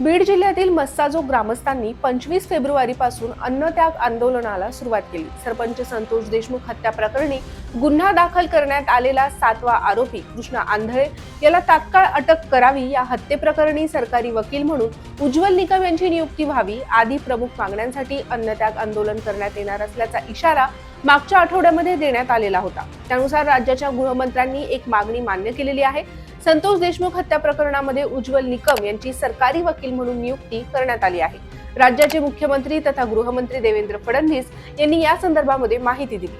बीड जिल्ह्यातील मस्साजो ग्रामस्थांनी पंचवीस फेब्रुवारीपासून अन्नत्याग आंदोलनाला सुरुवात केली. सरपंच संतोष देशमुख हत्या प्रकरणी गुन्हा दाखल करण्यात आलेला सातवा आरोपी कृष्णा आंधळे याला तात्काळ अटक करावी या हत्येप्रकरणी सरकारी वकील म्हणून उज्ज्वल निकम यांची नियुक्ती व्हावी आदी प्रमुख मागण्यांसाठी अन्नत्याग आंदोलन करण्यात येणार असल्याचा इशारा मागच्या आठवड्यामध्ये देण्यात आलेला होता. त्यानुसार राज्याच्या गृहमंत्र्यांनी एक मागणी मान्य केलेली आहे. संतोष देशमुख हत्या प्रकरणामध्ये उज्ज्वल निकम यांची सरकारी वकील म्हणून नियुक्ती करण्यात आली आहे. राज्याचे मुख्यमंत्री तथा गृहमंत्री देवेंद्र फडणवीस यांनी या संदर्भामध्ये माहिती दिली.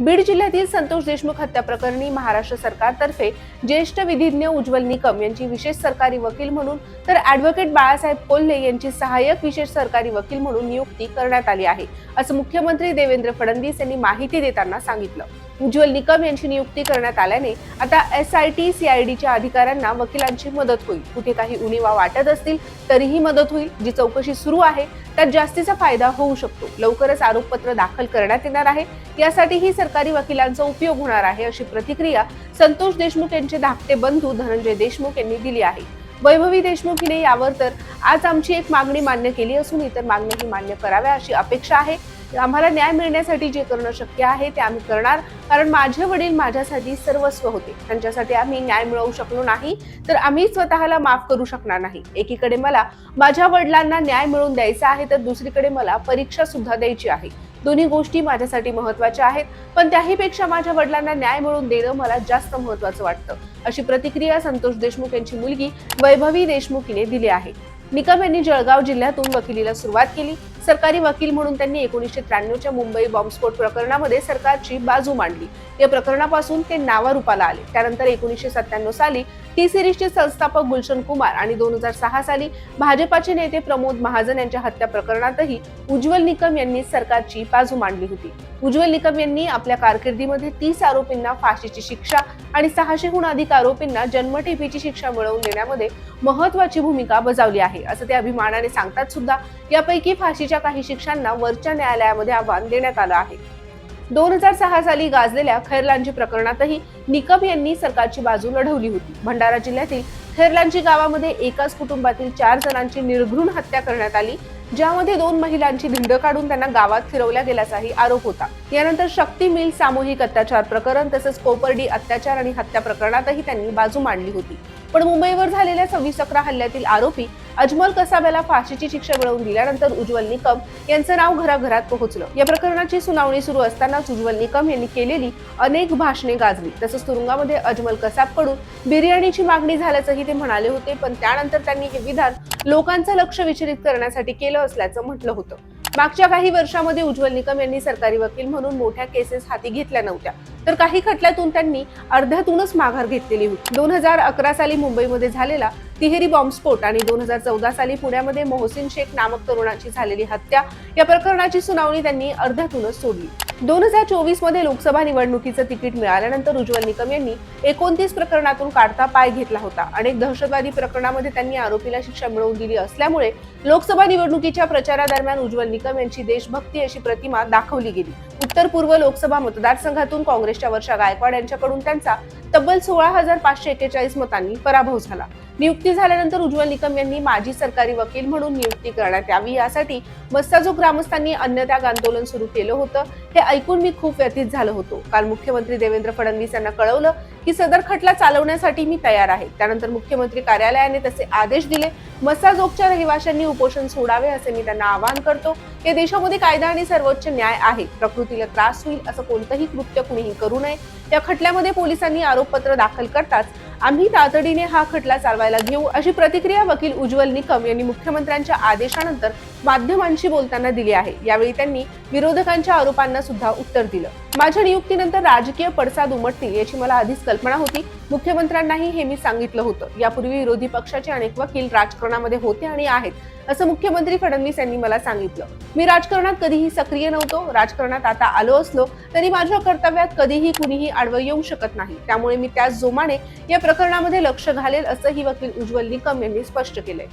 बीड जिल्ह्यातील संतोष देशमुख हत्या प्रकरणी महाराष्ट्र सरकारतर्फे ज्येष्ठ विधिज्ञ उज्ज्वल निकम यांची विशेष सरकारी वकील म्हणून तर ऍडव्होकेट बाळासाहेब कोल्हे यांची सहाय्यक विशेष सरकारी वकील म्हणून नियुक्ती करण्यात आली आहे असं मुख्यमंत्री देवेंद्र फडणवीस यांनी माहिती देताना सांगितलं. उज्ज्वल निकम यांची नियुक्ती करण्यात आल्याने आता एस आय टी सीआयडीच्या अधिकाऱ्यांना वकिलांची मदत होईल. कुठे काही उणीवा वाटत असतील तरीही मदत होईल. जी चौकशी सुरू आहे त्यात जास्तीचा फायदा होऊ शकतो. लवकरच आरोपपत्र दाखल करण्यात येणार आहे. यासाठीही सरकारी वकिलांचा उपयोग होणार आहे अशी प्रतिक्रिया संतोष देशमुख यांचे धाकटे बंधू धनंजय देशमुख यांनी दिली आहे. वैभवी देशमुख हिने यावर तर आज आमची एक मागणी मान्य केली असून इतर मागण्याही मान्य कराव्या अशी अपेक्षा आहे. आम्हाला न्याय मिळण्यासाठी जे करणं शक्य आहे ते आम्ही करणार. कारण माझे वडील माझ्यासाठी सर्वस्व होते. त्यांच्यासाठी आम्ही न्याय मिळवू शकलो नाही तर आम्ही स्वतःला माफ करू शकणार नाही. एकीकडे मला माझ्या वडिलांना न्याय मिळवून द्यायचा आहे तर दुसरीकडे मला परीक्षा सुद्धा द्यायची आहे. दोन्ही गोष्टी माझ्यासाठी महत्त्वाच्या आहेत पण त्याहीपेक्षा माझ्या वडिलांना न्याय मिळवून देणं मला जास्त महत्वाचं वाटतं. अशी प्रतिक्रिया संतोष देशमुख यांची मुलगी वैभवी देशमुख हिने दिली आहे. निकम यांनी जळगाव जिल्ह्यातून वकिलीला सुरुवात केली. सरकारी वकील म्हणून त्यांनी एकोणीसशे त्र्याण्णवच्या मुंबई बॉम्बस्फोट प्रकरणामध्ये सरकारची बाजू मांडली. या प्रकरणापासून ते नावारूपाला आले. त्यानंतर एकोणीसशे सत्त्याण्णव साली टी सिरीजचे संस्थापक गुलशन कुमार आणि दोन हजार सहा साली भाजपाचे नेते प्रमोद महाजन यांच्या हत्या प्रकरणातही उज्ज्वल निकम यांनी सरकारची बाजू मांडली होती. उज्ज्वल निकम यांनी आपल्या कारकिर्दीमध्ये तीस आरोपींना फाशीची शिक्षा आणि सहाशेहून अधिक आरोपींना जन्मठेपीची शिक्षा मिळवून देण्यामध्ये महत्वाची भूमिका बजावली आहे. असं ते अभिमानाने सांगतात सुद्धा. यापैकी फाशीच्या काही शिक्षांना वरच्या न्यायालयामध्ये आव्हान देण्यात आलं आहे. दोन हजार सहा साली गाजलेल्या खैरलांजी प्रकरणातही निकम यांनी सरकारची बाजू लढवली होती. भंडारा जिल्ह्यातील खैरलांजी गावामध्ये एकाच कुटुंबातील चार जणांची निर्घृण हत्या करण्यात आली ज्यामध्ये दोन महिलांची धिंड काढून त्यांना गावात फिरवल्या गेल्याचाही आरोप होता. यानंतर शक्ती मिल सामूहिक अत्याचार प्रकरण तसंच कोपर्डी अत्याचार आणि हत्या प्रकरणातही त्यांनी बाजू मांडली होती. पण मुंबईवर झालेल्या सव्वीस अकरा हल्ल्यातील आरोपी अजमल कसाब्याला फाशीची शिक्षा मिळवून दिल्यानंतर उज्ज्वल निकम यांचं नाव घराघरात पोहोचलं. या प्रकरणाची सुनावणी सुरू असतानाच उज्ज्वल निकम यांनी केलेली अनेक भाषणे गाजली. तसंच तुरुंगामध्ये अजमल कसाबकडून बिर्याणीची मागणी झाल्याचंही ते म्हणाले होते पण त्यानंतर त्यांनी हे विधान लोकांचं लक्ष विचलित करण्यासाठी केलं असल्याचं म्हटलं होतं. मागच्या काही वर्षामध्ये उज्ज्वल निकम यांनी सरकारी वकील म्हणून मोठ्या केसेस हाती घेतल्या नव्हत्या. तर काही खटल्यातून त्यांनी अर्ध्यातूनच माघार घेतलेली होती. दोन हजार अकरा साली मुंबईमध्ये झालेला तिहेरी बॉम्बस्फोट आणि दोन हजार चौदा साली पुण्यामध्ये मोहसिन शेख नामक तरुणाची झालेली हत्या. या प्रकरणाची सुनावणी त्यांनी अर्ध्यातूनच सोडली. दोन हजार चोवीसमध्ये लोकसभा निवडणुकीचं तिकीट मिळाल्यानंतर उज्ज्वल निकम यांनी एकोणतीस प्रकरणातून काढता पाय घेतला होता. अनेक दहशतवादी प्रकरणामध्ये त्यांनी आरोपीला शिक्षा मिळवून दिली असल्यामुळे लोकसभा निवडणुकीच्या प्रचारादरम्यान उज्ज्वल निकम यांची देशभक्ती अशी प्रतिमा दाखवली गेली. उत्तर पूर्व लोकसभा मतदारसंघातून काँग्रेसच्या वर्षा गायकवाड यांच्याकडून त्यांचा तब्बल सोळा हजार पाचशे एक्केचाळीस मतांनी पराभव झाला. नियुक्ती झाल्यानंतर उज्ज्वल निकम यांनी माजी सरकारी वकील म्हणून नियुक्ती करण्यात यावी. यासाठी मस्साजो ग्रामस्थांनी अन्नत्याग आंदोलन सुरू केलं होतं. हे ऐकून मी खूप व्यथित झालो होतो. काल मुख्यमंत्री देवेंद्र फडणवीस यांना कळवलं की सदर खटला चालवण्यासाठी मी तयार आहे. त्यानंतर मुख्यमंत्री कार्यालयाने तसे आदेश दिले. मस्ताजोगच्या रहिवाशांनी उपोषण सोडावे असे मी त्यांना आवाहन करतो. या देशामध्ये कायदा आणि सर्वोच्च न्याय आहे. प्रकृतीला त्रास होईल असं कोणतंही कृत्य कुणीही करू नये. या खटल्यामध्ये पोलिसांनी आरोपपत्र दाखल करताच आम्ही तातडीने हा खटला चालवायला घेऊ अशी प्रतिक्रिया वकील उज्ज्वल निकम यांनी मुख्यमंत्र्यांच्या आदेशानंतर माध्यमांशी बोलताना दिली आहे. यावेळी त्यांनी विरोधकांच्या आरोपांना सुद्धा उत्तर दिलं. माझ्या नियुक्तीनंतर राजकीय पडसाद उमटतील याची मला आधीच कल्पना होती. मुख्यमंत्र्यांनाही हे मी सांगितलं होतं. यापूर्वी विरोधी पक्षाचे अनेक वकील राजकारणामध्ये होते आणि आहेत असं मुख्यमंत्री फडणवीस यांनी मला सांगितलं. मी राजकारणात कधीही सक्रिय नव्हतो राजकारणात आता आलो असलो तरी माझ्या कर्तव्यात कधीही कुणीही आडवं येऊ शकत नाही. त्यामुळे मी त्याच जोमाने या प्रकरणामध्ये लक्ष घालेल असंही वकील उज्ज्वल निकम यांनी स्पष्ट केलंय.